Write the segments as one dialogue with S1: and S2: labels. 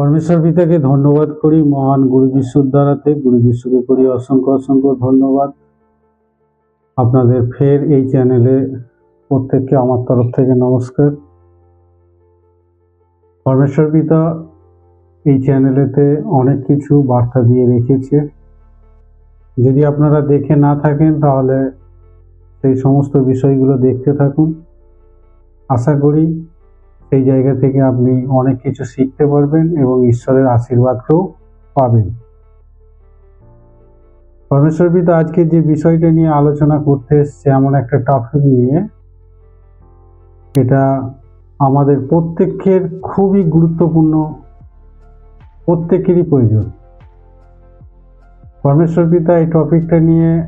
S1: পরমেশ্বর পিতাকে ধন্যবাদ করি, মহান গুরু যিশুর দ্বারাতে গুরু যিশুকে করি, অসংখ্য অসংখ্য ধন্যবাদ। আপনাদের ফের এই চ্যানেলে প্রত্যেককে আমার তরফ থেকে নমস্কার। পরমেশ্বর পিতা এই চ্যানেলেতে অনেক কিছু বার্তা দিয়ে রেখেছে। যদি আপনারা দেখে না থাকেন, তাহলে সেই সমস্ত বিষয়গুলো দেখতে থাকুন। আশা করি সেই জায়গা থেকে আপনি অনেক কিছু শিখতে পারবেন এবং ঈশ্বরের আশীর্বাদকেও পাবেন। পরমেশ্বর পিতা আজকে যে বিষয়টা নিয়ে আলোচনা করতে এসছে, এমন একটা টপিক নিয়ে, এটা আমাদের প্রত্যেকের খুবই গুরুত্বপূর্ণ, প্রত্যেকেরই প্রয়োজন। পরমেশ্বর পিতা এই টপিকটা নিয়ে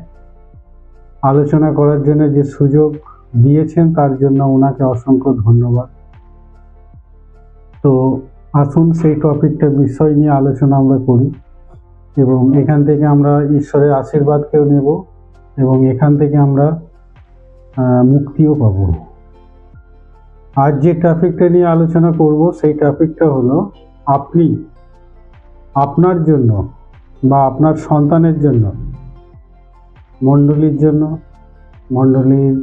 S1: আলোচনা করার জন্য যে সুযোগ দিয়েছেন, তার জন্য ওনাকে অসংখ্য ধন্যবাদ। তো আসুন সেই টপিকটা বিষয় নিয়ে আলোচনা আমরা করি এবং এখান থেকে আমরা ঈশ্বরের আশীর্বাদকেও নেব এবং এখান থেকে আমরা মুক্তিও পাব। আজ যে টপিকটা নিয়ে আলোচনা করব সেই টপিকটা হলো আপনি আপনার জন্য বা আপনার সন্তানের জন্য, মণ্ডলীর জন্য, মণ্ডলীর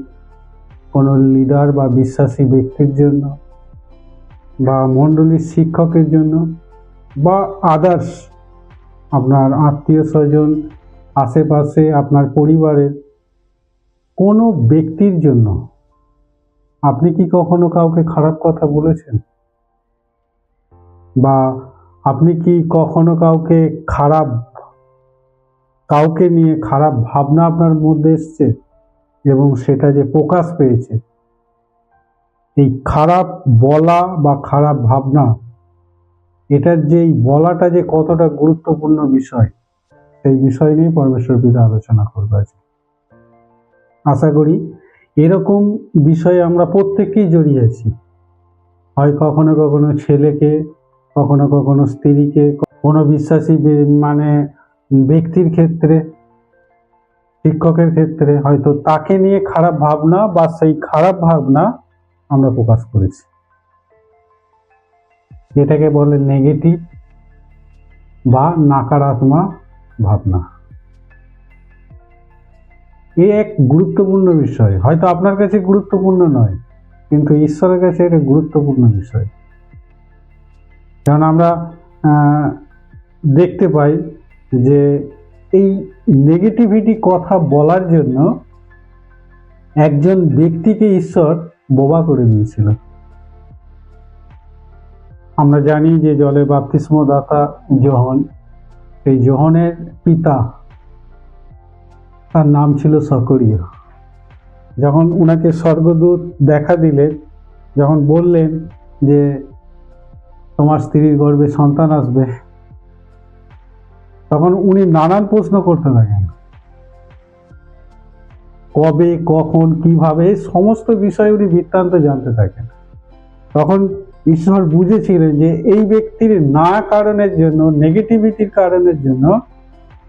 S1: কোনো লিডার বা বিশ্বাসী ব্যক্তির জন্য বা মণ্ডলীর শিক্ষকের জন্য বা আদার্স আপনার আত্মীয় স্বজন, আশেপাশে আপনার পরিবারের কোনো ব্যক্তির জন্য আপনি কি কখনো কাউকে খারাপ কথা বলেছেন? বা আপনি কি কখনো কাউকে খারাপ, কাউকে নিয়ে খারাপ ভাবনা আপনার মধ্যে এসছে এবং সেটা যে প্রকাশ পেয়েছে? এই খারাপ বলা বা খারাপ ভাবনা, এটার যে এই বলাটা যে কতটা গুরুত্বপূর্ণ বিষয়, সেই বিষয় নিয়ে পরমেশ্বর পিতা আলোচনা করবে আজকে। আশা করি এরকম বিষয়ে আমরা প্রত্যেকেই জড়িয়ে আছি। হয় কখনো কখনো ছেলেকে, কখনো কখনো স্ত্রীকে, কোনো বিশ্বাসী মানে ব্যক্তির ক্ষেত্রে, শিক্ষকের ক্ষেত্রে, হয়তো তাকে নিয়ে খারাপ ভাবনা বা সেই খারাপ ভাবনা আমরা প্রকাশ করেছি। এটাকে বলে নেগেটিভ বা নাকারাত্মক ভাবনা। এ এক গুরুত্বপূর্ণ বিষয়। হয়তো আপনার কাছে গুরুত্বপূর্ণ নয়, কিন্তু ঈশ্বরের কাছে এটা গুরুত্বপূর্ণ বিষয়। কারণ আমরা দেখতে পাই যে এই নেগেটিভিটি কথা বলার জন্য একজন ব্যক্তিকে ঈশ্বর বোবা করে দিয়েছিল। আমরা জানি যে জলে বাপ্তিস্ম দাতা যোহন সেই যোহনের পিতা, তার নাম ছিল সকরীয়। যখন উনাকে স্বর্গদূত দেখা দিলেন যখন বললেন যে তোমার স্ত্রীর গর্ভে সন্তান আসবে, তখন উনি নানান প্রশ্ন করতে থাকেন কবে, কখন, কীভাবে সমস্ত বিষয়ে উনি বৃত্তান্ত জানতে থাকেন। তখন ঈশ্বর বুঝেছিলেন যে এই ব্যক্তির না কারণের জন্য নেগেটিভিটির কারণের জন্য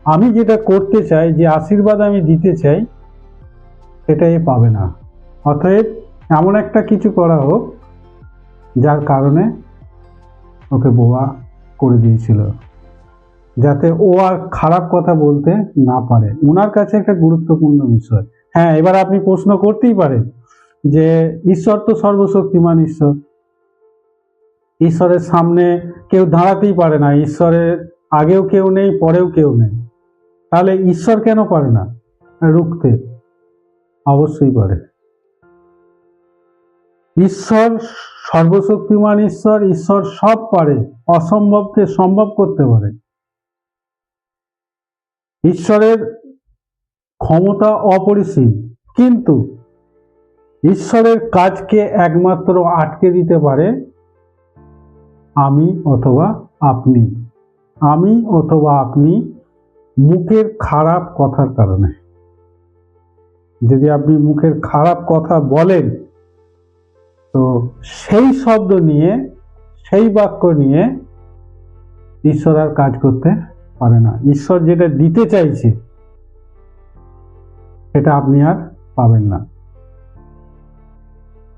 S1: আমি যেটা করতে চাই, যে আশীর্বাদ আমি দিতে চাই সেটা এ পাবে না। অতএব এমন একটা কিছু করা হোক, যার কারণে ওকে বোয়া করে দিয়েছিল, যাতে ও আর খারাপ কথা বলতে না পারে। ওনার কাছে একটা গুরুত্বপূর্ণ বিষয় হ্যাঁ এবার আপনি প্রশ্ন করতেই পারেন যে ঈশ্বর তো সর্বশক্তিমান ঈশ্বর। ঈশ্বরের সামনে কেউ দাঁড়াতেই পারে না, ঈশ্বরের আগেও কেউ নেই, পরেও কেউ নেই। তাহলে ঈশ্বর কেন পারে না রুখতে? অবশ্যই পারে। ঈশ্বর সর্বশক্তিমান ঈশ্বর ঈশ্বর সব পারে, অসম্ভবকে সম্ভব করতে পারে। ঈশ্বরের ক্ষমতা অপরিসীম। কিন্তু ঈশ্বরের কাজকে একমাত্র আটকে দিতে পারে আমি অথবা আপনি। আমি অথবা আপনি মুখের খারাপ কথার কারণে। যদি আপনি মুখের খারাপ কথা বলেন, তো সেই শব্দ নিয়ে, সেই বাক্য নিয়ে ঈশ্বর আর কাজ করতে পারে না। ঈশ্বর যেটা দিতে চাইছে সেটা আপনি আর পাবেন না।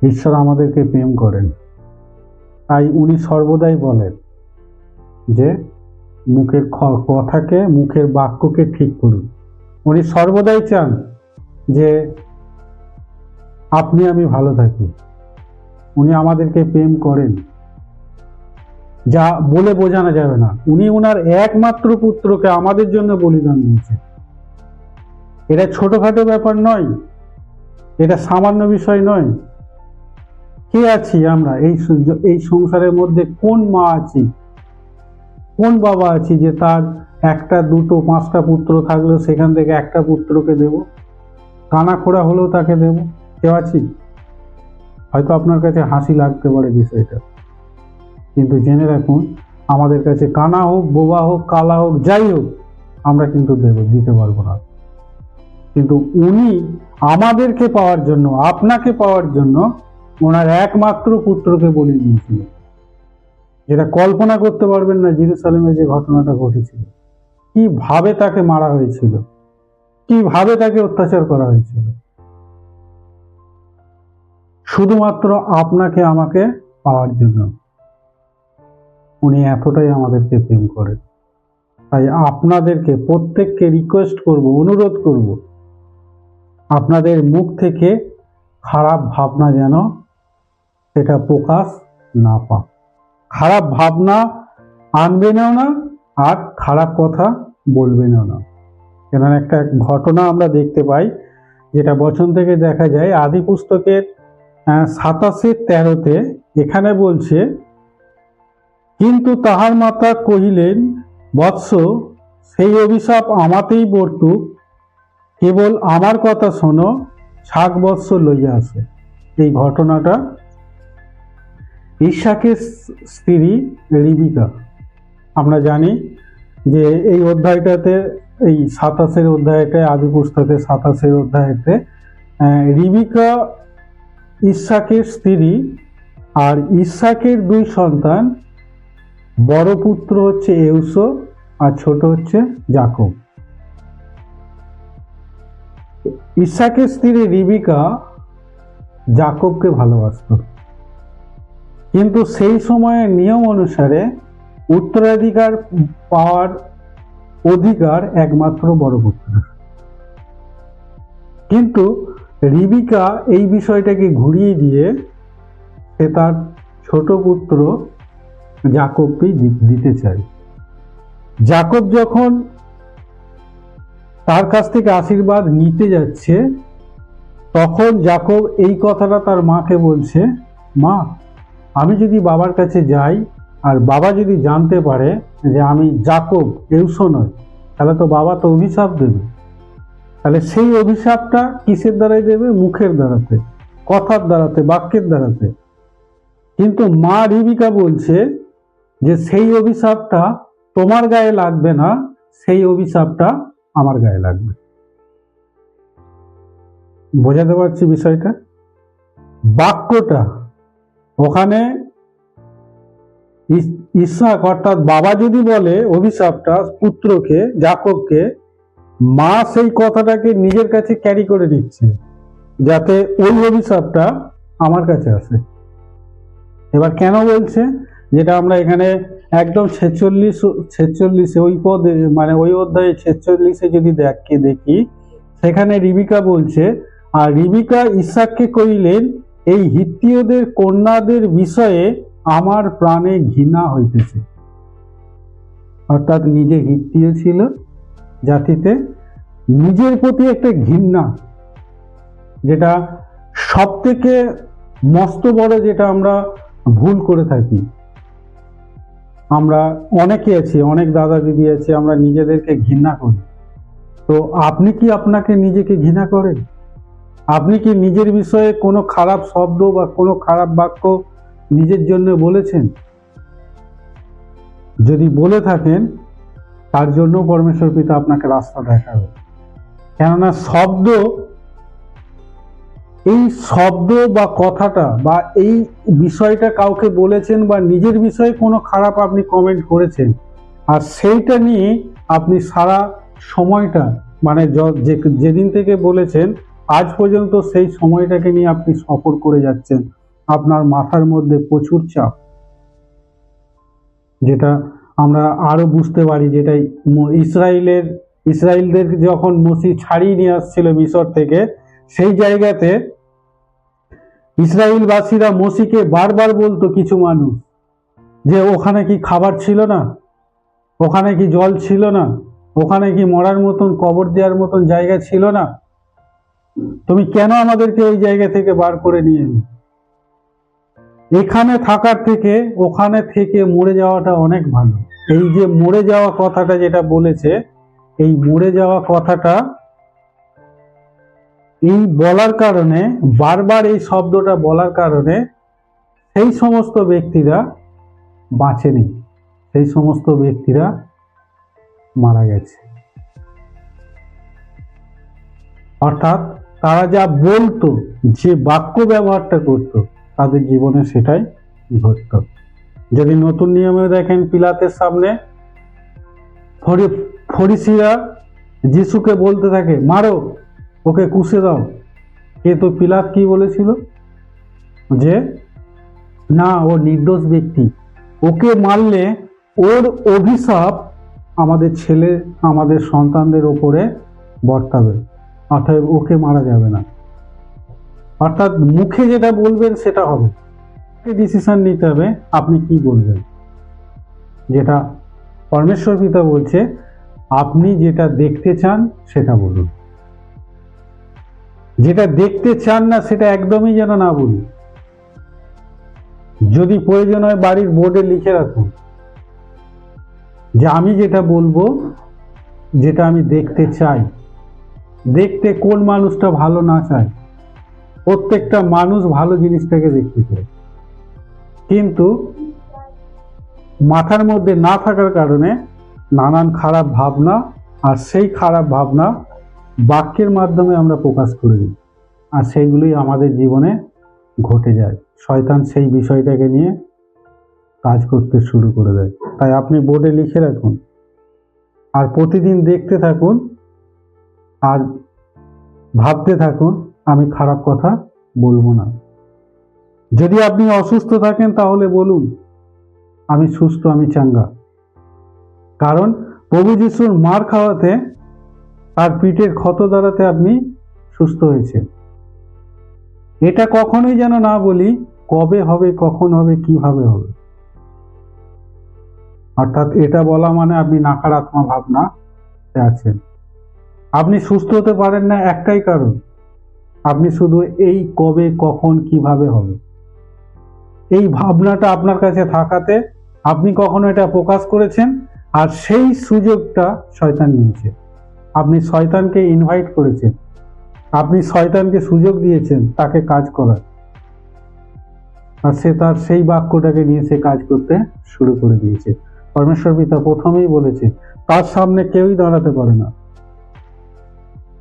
S1: ঈশ্বর আমাদেরকে প্রেম করেন। তাই উনি সর্বদাই বলেন যে, মুখের কথাকে, মুখের বাক্যকে ঠিক করুন। উনি সর্বদাই চান যে, আপনি আমি ভালো থাকি। উনি আমাদেরকে প্রেম করেন। যা বলে বোঝানো যাবে না। উনি ওনার একমাত্র পুত্রকে আমাদের জন্য বলিদান দিয়েছেন। এটা ছোটোখাটো ব্যাপার নয়, এটা সামান্য বিষয় নয়। কে আছি আমরা? এই এই সংসারের মধ্যে কোন মা আছি? কোন বাবা আছি যে তার একটা, দুটো, পাঁচটা পুত্র থাকলেও সেখান থেকে একটা পুত্রকে দেব? কানা খোড়া হলেও তাকে দেব? কেউ আছি? হয়তো আপনার কাছে হাসি লাগতে পারে বিষয়টা। কিন্তু জেনে রাখুন, আমাদের কাছে কানা হোক, বোবা হোক, কালা হোক, যাই হোক, আমরা কিন্তু দেব, দিতে পারব না। কিন্তু উনি আমাদেরকে পাওয়ার জন্য, আপনাকে পাওয়ার জন্য ওনার একমাত্র পুত্রকে বলি দিয়েছিল। যেটা কল্পনা করতে পারবেন না জেরুসালেমে যে ঘটনাটা ঘটেছিল। কীভাবে তাকে মারা হয়েছিল? কীভাবে তাকে অত্যাচার করা হয়েছিল? শুধুমাত্র আপনাকে আমাকে পাওয়ার জন্য। উনি এতটাই আমাদেরকে প্রেম করেন। তাই আপনাদেরকে প্রত্যেককে রিকোয়েস্ট করব, অনুরোধ করব আপনাদের মুখ থেকে খারাপ ভাবনা যেন সেটা প্রকাশ না পায়। খারাপ ভাবনা আনবেনও না আর খারাপ কথা বলবেনও না। কেন একটা ঘটনা আমরা দেখতে পাই, যেটা বচন থেকে দেখা যায়, আদি পুস্তকের সাতাশে তেরোতে এখানে বলছে, কিন্তু তাহার মাতা কহিলেন, বৎস, সেই অভিশাপ আমাতেই বর্তুক কেবল আমার কথা শোনো, শাক বৎস লইয়া আসে। এই ঘটনাটা ঈশাকের স্ত্রী রিবিকা। আমরা জানি যে এই অধ্যায়টাতে, এই সাতাশের অধ্যায়টায় আদি পুস্তকের সাতাশের অধ্যায়তে রিবিকা ইসাকের স্ত্রী আর ইসাকের দুই সন্তান, বড় পুত্র হচ্ছে এউসো আর ছোট হচ্ছে জাকব ইসাকের স্ত্রী রিবিকা জাকবকে ভালোবাসত। কিন্তু সেই সময়ের নিয়ম অনুসারে উত্তরাধিকার পাওয়ার অধিকার একমাত্র বড় পুত্র। কিন্তু রিবিকা এই বিষয়টাকে ঘুরিয়ে দিয়ে সে তার ছোট পুত্র জাকবকে দিতে চায়। জাকব যখন তার কাছ থেকে আশীর্বাদ নিতে যাচ্ছে, তখন জাকব এই কথাটা তার মাকে বলছে, মা, আমি যদি বাবার কাছে যাই, আর বাবা যদি জানতে পারে যে আমি জাকব এউসো নয়, তাহলে তো বাবা তো অভিশাপ দেবে। তাহলে সেই অভিশাপটা কিসের দ্বারাই দেবে? মুখের দ্বারাতে, কথার দ্বারাতে, বাক্যের দ্বারাতে। কিন্তু মা রিবিকা বলছে যে, সেই অভিশাপটা তোমার গায়ে লাগবে না, সেই অভিশাপটা আমার গায়ে লাগবে। বোঝাতে পারছি বিষয়টা? বাক্যটা ওখানে ইসহাক অর্থাৎ বাবা যদি বলে অভিশাপটা পুত্রকে, জাকবকে, মা সেই কথাটাকে নিজের কাছে ক্যারি করে নিচ্ছে যাতে ওই অভিশাপটা আমার কাছে আসে। এবার কেন বলছে? যেটা আমরা এখানে একদম ছেচল্লিশ, ছেচল্লিশে ওই পদে মানে ওই অধ্যায়ে ছেচল্লিশে যদি দেখে দেখি, সেখানে রিবিকা বলছে, আর রিবিকা ইসাককে কইলেন এই হিত্তীয়দের কন্যাদের বিষয়ে আমার প্রাণে ঘৃণা হইতেছে। অর্থাৎ নিজে হিত্তীয় ছিল জাতিতে, নিজের প্রতি একটা ঘৃণা, যেটা সব থেকে মস্ত বড়, যেটা আমরা ভুল করে থাকি। আমরা অনেকে আছি, অনেক দাদা দিদি আছে আমরা নিজেদেরকে ঘৃণা করি। তো আপনি কি আপনাকে নিজেকে ঘৃণা করেন? আপনি কি নিজের বিষয়ে কোনো খারাপ শব্দ বা কোনো খারাপ বাক্য নিজের জন্য বলেছেন? যদি বলে থাকেন, তার জন্য পরমেশ্বর পিতা আপনাকে রাস্তা দেখাবে। কেননা শব্দ এই শব্দ বা কথাটা বা এই বিষয়টা কাউকে বলেছেন বা নিজের বিষয়ে কোনো খারাপ আপনি কমেন্ট করেছেন, আর সেইটা নিয়ে আপনি সারা সময়টা মানে যেদিন থেকে বলেছেন, আজ পর্যন্ত সেই সময়টাকে নিয়ে আপনি সফর করে যাচ্ছেন। আপনার মাথার মধ্যে প্রচুর চাপ, যেটা আমরা আরও বুঝতে পারি যেটা ইসরায়েলের ইসরায়েলদের যখন মসি ছাড়িয়ে নিয়ে আসছিল মিশর থেকে, সেই জায়গাতে ইসরায়েলবাসীরা মসিকে বারবার বলতো কিছু মানুষ যে, ওখানে কি খাবার ছিল না? ওখানে কি জল ছিল না? ওখানে কি মরার মতন কবর দেওয়ার মতন জায়গা ছিল না? তুমি কেন আমাদেরকে ওই জায়গা থেকে বার করে নিয়ে এখানে থাকার থেকে ওখানে থেকে মরে যাওয়াটা অনেক ভালো। এই যে মরে যাওয়া কথাটা যেটা বলেছে, এই মরে যাওয়া কথাটা এই বলার কারণে, বারবার এই শব্দটা বলার কারণে সেই সমস্ত ব্যক্তিরা বাঁচেনি। সেই সমস্ত ব্যক্তিরা মারা গেছে। অর্থাৎ তারা যা বলতো, যে বাক্য ব্যবহারটা করতো, তাদের জীবনে সেটাই ঘটত। যদি নতুন নিয়মে দেখেন পিলাতের সামনে, ফরি- ফরিসিরা যিশুকে বলতে থাকে, মারো। ওকে কুষে দাও। কিন্তু পিলাত কি বলেছিল? যে, না, ও নির্দোষ ব্যক্তি। ওকে মারলে ওর অভিশাপ আমাদের ছেলে, আমাদের সন্তানদের ওপরে বর্তাবে। অতএব ওকে মারা যাবে না। অর্থাৎ মুখে যেটা বলবেন, সেটা হবে। ডিসিশন নিতে হবে, আপনি কি বলবেন? যেটা পরমেশ্বর পিতা বলছে, আপনি যেটা দেখতে চান, সেটা বলুন। যেটা দেখতে চান না, সেটা একদমই যেন না বলি। যদি প্রয়োজন হয় বাড়ির বোর্ডে লিখে রাখুন। যে আমি যেটা বলব, যেটা আমি দেখতে চাই। দেখতে কোন মানুষটা ভালো না চায়? প্রত্যেকটা মানুষ ভালো জিনিসটাকে দেখতে চায়। কিন্তু মাথার মধ্যে না থাকার কারণে নানান খারাপ ভাবনা আর সেই খারাপ ভাবনা বাক্যের মাধ্যমে আমরা প্রকাশ করে দিই। আর সেইগুলোই আমাদের জীবনে ঘটে যায়। শয়তান সেই বিষয়টাকে নিয়ে কাজ করতে শুরু করে দেয়। তাই আপনি বোর্ডে লিখে রাখুন, আর প্রতিদিন দেখতে থাকুন, আর ভাবতে থাকুন, আমি খারাপ কথা বলব না। যদি আপনি অসুস্থ থাকেন, তাহলে বলুন, আমি সুস্থ, আমি চাঙ্গা। কারণ প্রভু যিশুর মার খাওয়াতে তার পিঠের ক্ষত দ্বারাতে আপনি সুস্থ হয়েছেন। এটা কখনোই যেন না বলি, কবে হবে, কখন হবে, কীভাবে হবে। অর্থাৎ এটা বলা মানে আপনি নাকারাত্মা ভাবনা আছেন। আপনি সুস্থ হতে পারেন না একটাই কারণ, আপনি শুধু এই কবে, কখন, কীভাবে হবে। এই ভাবনাটা আপনার কাছে থাকাতে আপনি কখনো এটা প্রকাশ করেছেন আর সেই সুযোগটা শয়তান নিয়েছে। আপনি শয়তানকে ইনভাইট করেছেন। আপনি শয়তানকে সুযোগ দিয়েছেন তাকে কাজ করার। আর সে তার সেই বাক্যটাকে নিয়ে সে কাজ করতে শুরু করে দিয়েছে। পরমেশ্বর পিতা প্রথমেই বলেছে তার সামনে কেউই দাঁড়াতে পারে না।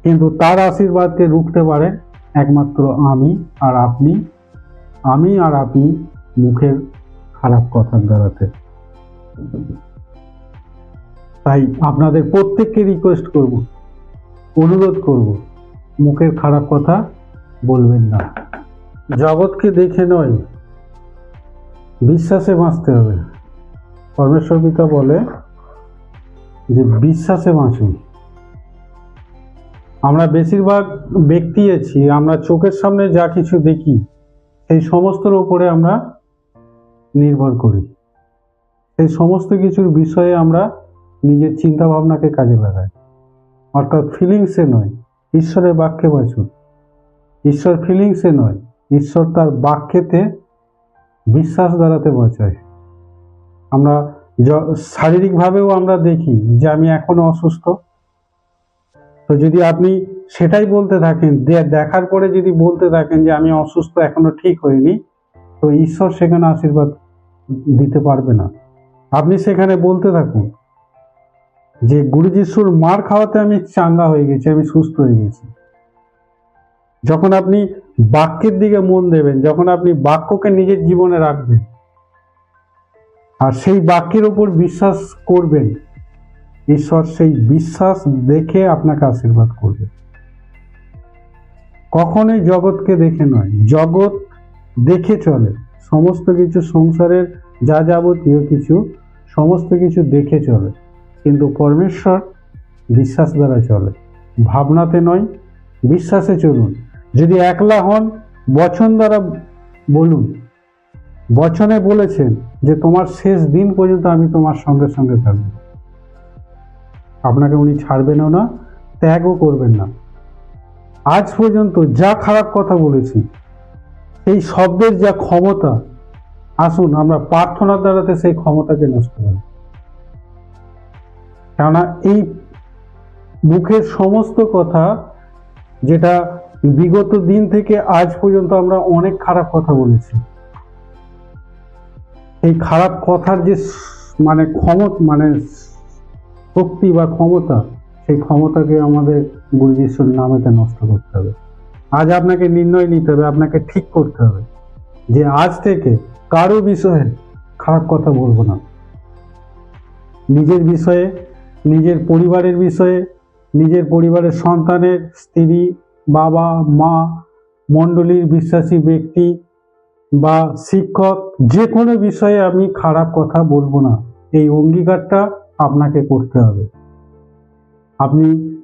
S1: কিন্তু তার আশীর্বাদকে রুখতে পারে একমাত্র আমি আর আপনি, আমি আর আপনি মুখের খারাপ কথার দ্বারাতে। তাই আপনাদের প্রত্যেককে রিকোয়েস্ট করব, অনুরোধ করব, মুখের খারাপ কথা বলবেন না। জগৎকে দেখে নয়, বিশ্বাসে বাঁচতে হবে। পরমেশ্বর পিতা বলে যে, বিশ্বাসে বাঁচুন। আমরা বেশিরভাগ ব্যক্তি আছি, আমরা চোখের সামনে যা কিছু দেখি, সেই সমস্তর উপরে আমরা নির্ভর করি। সেই সমস্ত কিছুর বিষয়ে আমরা নিজের চিন্তা ভাবনাকে কাজে লাগাই অর্থাৎ ফিলিংসে নয়, ঈশ্বরের বাক্যে বাঁচুন। ঈশ্বর ফিলিংসে নয়, ঈশ্বর তার বাক্যেতে বিশ্বাস দ্বারাতে বাঁচায়। আমরা শারীরিকভাবেও আমরা দেখি যে আমি এখনও অসুস্থ। তো যদি আপনি সেটাই বলতে থাকেন দেখার পরে যদি বলতে থাকেন যে আমি অসুস্থ, এখনও ঠিক হইনি, তো ঈশ্বর সেখানে আশীর্বাদ দিতে পারবে না। আপনি সেখানে বলতে থাকুন যে গুরু মার খাওয়াতে আমি চাঙ্গা হয়ে গেছি, আমি সুস্থ হয়ে গেছি। যখন আপনি বাক্যের দিকে মন দেবেন, যখন আপনি বাক্যকে নিজের জীবনে রাখবেন, আর সেই বাক্যের উপর বিশ্বাস করবেন, ঈশ্বর সেই বিশ্বাস দেখে আপনাকে আশীর্বাদ করবে। কখনোই জগৎকে দেখে নয়, জগৎ দেখে চলে। সমস্ত কিছু সংসারের যা যাবতীয় কিছু, সমস্ত কিছু দেখে চলে। কিন্তু পরমেশ্বর বিশ্বাস দ্বারা চলে। ভাবনাতে নয়, বিশ্বাসে চলুন। যদি একলা হন, বচন দ্বারা বলুন। বচনে বলেছেন যে, তোমার শেষ দিন পর্যন্ত আমি তোমার সঙ্গে সঙ্গে থাকব। আপনাকে উনি ছাড়বেনও না, ত্যাগও করবেন না। আজ পর্যন্ত যা খারাপ কথা বলেছি, সেই শব্দের যা ক্ষমতা, আসুন আমরা প্রার্থনার দ্বারাতে সেই ক্ষমতাকে নষ্ট করি। কেননা এই মুখের সমস্ত কথা যেটা বিগত দিন থেকে আজ পর্যন্ত আমরা অনেক খারাপ কথা বলেছি। এই খারাপ কথার যে মানে ক্ষমতা মানে শক্তি বা ক্ষমতা, সেই ক্ষমতাকে আমাদের গুরু যিশুর নামেতে নষ্ট করতে হবে। আজ আপনাকে নির্ণয় নিতে হবে, আপনাকে ঠিক করতে হবে যে আজ থেকে কারও বিষয়ে খারাপ কথা বলব না। নিজের বিষয়ে নিজের পরিবারের বিষয়ে, নিজের পরিবারের সন্তানের স্ত্রী, বাবা, মা, মণ্ডলীর বিশ্বাসী ব্যক্তি বা শিক্ষক, যে কোনো বিষয়ে আমি খারাপ কথা বলব না। এই অঙ্গীকারটা আপনাকে করতে হবে। আপনি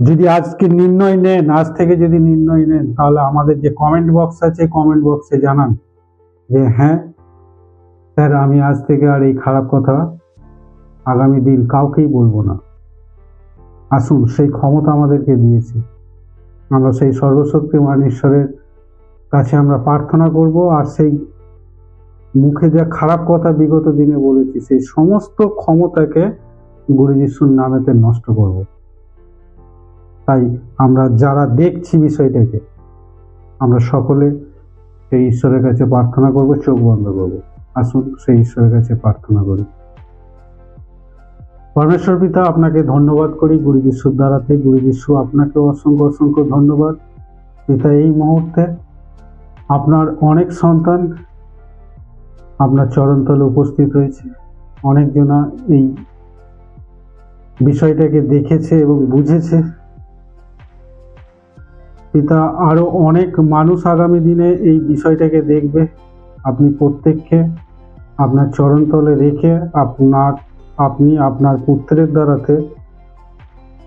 S1: যদি আজকে নির্ণয় নেন, আজ থেকে যদি নির্ণয় নেন, তাহলে আমাদের যে কমেন্ট বক্স আছে কমেন্ট বক্সে জানান যে হ্যাঁ স্যার, আমি আজ থেকে আর এই খারাপ কথা আগামী দিন কাউকেই বলব না। আসুন, সেই ক্ষমতা আমাদেরকে দিয়েছে। আমরা সেই সর্বশক্তিমান ঈশ্বরের কাছে আমরা প্রার্থনা করব আর সেই মুখে যা খারাপ কথা বিগত দিনে বলেছি, সেই সমস্ত ক্ষমতাকে গুরু যিশুর নামেতে নষ্ট করব। তাই আমরা যারা দেখছি বিষয়টাকে, আমরা সকলে সেই ঈশ্বরের কাছে প্রার্থনা করব, চোখ বন্ধ করব। আসুন, সেই ঈশ্বরের কাছে প্রার্থনা করি। পরমেশ্বর পিতা, আপনাকে ধন্যবাদ করি। গুরু যিশুর দ্বারাতে গুরু যিশু আপনাকে অসংখ্য অসংখ্য ধন্যবাদ। পিতা, এই মুহূর্তে আপনার অনেক সন্তান আপনার চরণতলে উপস্থিত হয়েছে। অনেকজনা এই বিষয়টাকে দেখেছে এবং বুঝেছে। পিতা, আরও অনেক মানুষ আগামী দিনে এই বিষয়টাকে দেখবে। আপনি প্রত্যেককে আপনার চরণতলে রেখে আপনার আপনি আপনার পুত্রের দ্বারাতে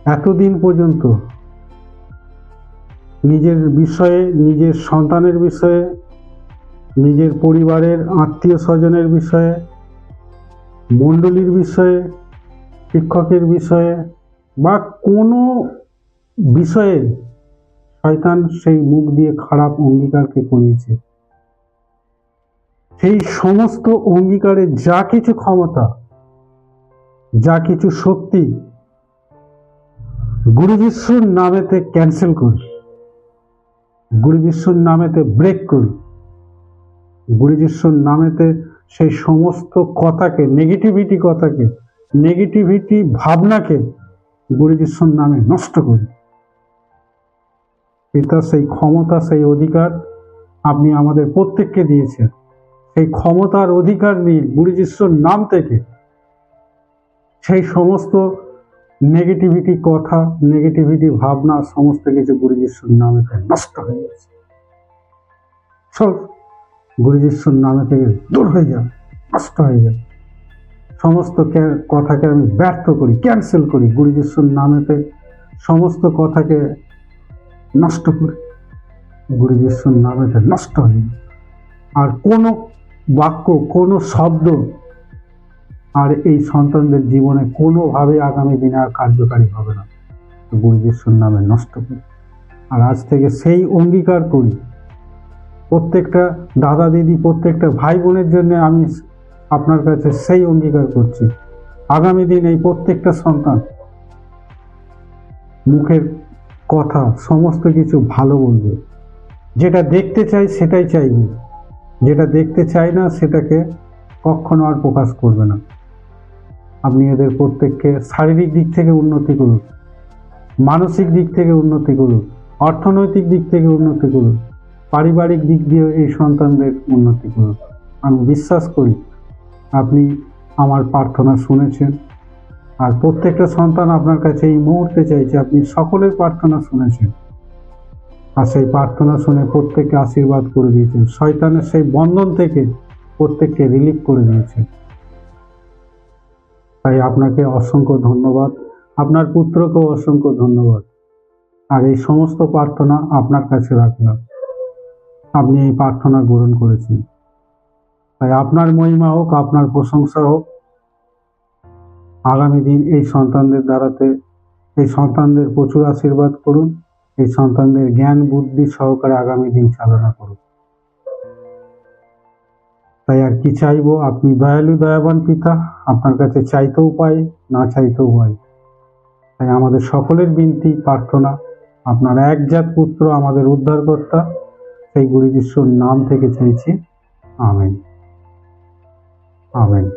S1: এতদিন পর্যন্ত নিজের বিষয়ে, নিজের সন্তানের বিষয়ে, নিজের পরিবারের আত্মীয় স্বজনের বিষয়ে, মণ্ডলীর বিষয়ে, শিক্ষকের বিষয়ে বা কোনো বিষয়ে শয়তান সেই মুখ দিয়ে খারাপ অঙ্গীকারকে করিয়েছে। সেই সমস্ত অঙ্গীকারে যা কিছু ক্ষমতা যা কিছু শক্তি গুরু নামেতে ক্যান্সেল করি। গুরু নামেতে ব্রেক করি। গুরু নামেতে সেই সমস্ত কথাকে নেগেটিভিটি কথাকে নেগেটিভিটি ভাবনাকে গুরু নামে নষ্ট করি। পিতা, সেই ক্ষমতা, সেই অধিকার আপনি আমাদের প্রত্যেককে দিয়েছেন। সেই ক্ষমতার অধিকার নিয়ে গুরু যিশুর নাম থেকে সেই সমস্ত নেগেটিভিটি কথা নেগেটিভিটি ভাবনা, সমস্ত কিছু গুরু যিশুর নামে নষ্ট হয়ে গেছে। সব গুরু নামে থেকে দূর হয়ে যান নষ্ট হয়ে যান সমস্ত কথাকে আমি ব্যর্থ করি ক্যান্সেল করি গুরু নামেতে। সমস্ত কথাকে নষ্ট করি গুরু যিশুর নামেতে নষ্ট হয়ে আর কোনো বাক্য, কোনো শব্দ আর এই সন্তানদের জীবনে কোনোভাবে আগামী দিনে আর কার্যকারী হবে না। গুরু যিশুর নামে নষ্ট করি। আর আজ থেকে সেই অঙ্গীকার করি। প্রত্যেকটা দাদা দিদি, প্রত্যেকটা ভাই বোনের জন্য আমি আপনার কাছে সেই অঙ্গীকার করছি। আগামী দিন এই প্রত্যেকটা সন্তান মুখের কথা, সমস্ত কিছু ভালো বলবে। যেটা দেখতে চাই সেটাই চাইবে। যেটা দেখতে চাই না সেটাকে কখনো আর প্রকাশ করবে না। আপনি এদের প্রত্যেককে শারীরিক দিক থেকে উন্নতি করুন, মানসিক দিক থেকে উন্নতি করুন, অর্থনৈতিক দিক থেকে উন্নতি করুন, পারিবারিক দিক দিয়ে এই সন্তানদের উন্নতি করুন। আমি বিশ্বাস করি আপনি আমার প্রার্থনা শুনেছেন আর প্রত্যেকটা সন্তান আপনার কাছে এই মুহূর্তে চাইছে আপনি সকলের প্রার্থনা শুনেছেন। আর সেই প্রার্থনা শুনে প্রত্যেককে আশীর্বাদ করে দিয়েছেন। শয়তানের সেই বন্ধন থেকে প্রত্যেককে রিলিফ করে দিয়েছেন। তাই আপনাকে অসংখ্য ধন্যবাদ। আপনার পুত্রকেও অসংখ্য ধন্যবাদ। আর এই সমস্ত প্রার্থনা আপনার কাছে রাখলাম। আপনি এই প্রার্থনা গ্রহণ করেছেন। তাই আপনার মহিমা হোক, আপনার প্রশংসা হোক, আগামী দিন এই সন্তানদের দ্বারাতে এই সন্তানদের প্রচুর আশীর্বাদ করুন, এই সন্তানদের জ্ঞান, বুদ্ধি সহকারে আগামী দিন চালনা করুন। তাই আর কি চাইব? আপনি দয়ালু, দয়াবান পিতা, আপনার কাছে চাইতেও পাই, না চাইতেও পাই। তাই আমাদের সকলের বিনতি, প্রার্থনা, আপনার একজাত পুত্র আমাদের উদ্ধারকর্তা, সেই গুরু নাম থেকে চাইছি। আমেন। আমেন।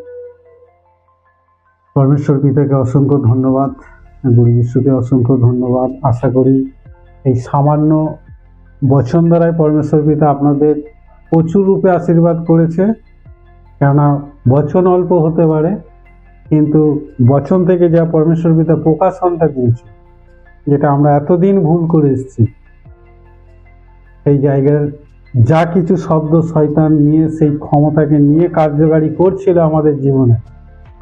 S1: পরমেশ্বর পিতাকে অসংখ্য ধন্যবাদ গুরু যিশুকে অসংখ্য ধন্যবাদ। আশা করি এই সামান্য বচন দ্বারাই পরমেশ্বর পিতা আপনাদের প্রচুর রূপে আশীর্বাদ করেছে, কেননা বচন অল্প হতে পারে, কিন্তু বচন থেকে যা পরমেশ্বর পিতা প্রকাশনটা দিয়েছে, যেটা আমরা এতদিন ভুল করে এসেছি সেই জায়গার যা কিছু শব্দ শয়তান নিয়ে, সেই ক্ষমতাকে নিয়ে কার্যকারী করছিল আমাদের জীবনে,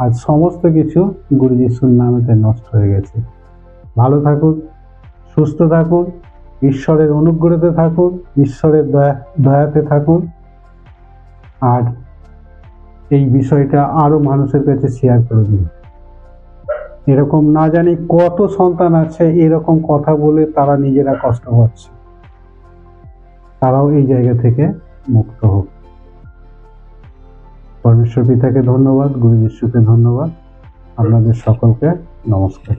S1: আজ সমস্ত কিছু গুরু যিশুর নামেতে নষ্ট হয়ে গেছে। ভালো থাকুন, সুস্থ থাকুন ঈশ্বরের অনুগ্রহতে থাকুন, ঈশ্বরের দয়া দয়াতে থাকুন। আর এই বিষয়টা আরও মানুষের কাছে শেয়ার করে দিন। এরকম না জানি কত সন্তান আছে, এরকম কথা বলে তারা নিজেরা কষ্ট পাচ্ছে। তারাও এই জায়গা থেকে মুক্ত হোক। পরমেশ্বর পিতাকে ধন্যবাদ, গুরু যিশুকে ধন্যবাদ। আপনাদের সকলকে নমস্কার।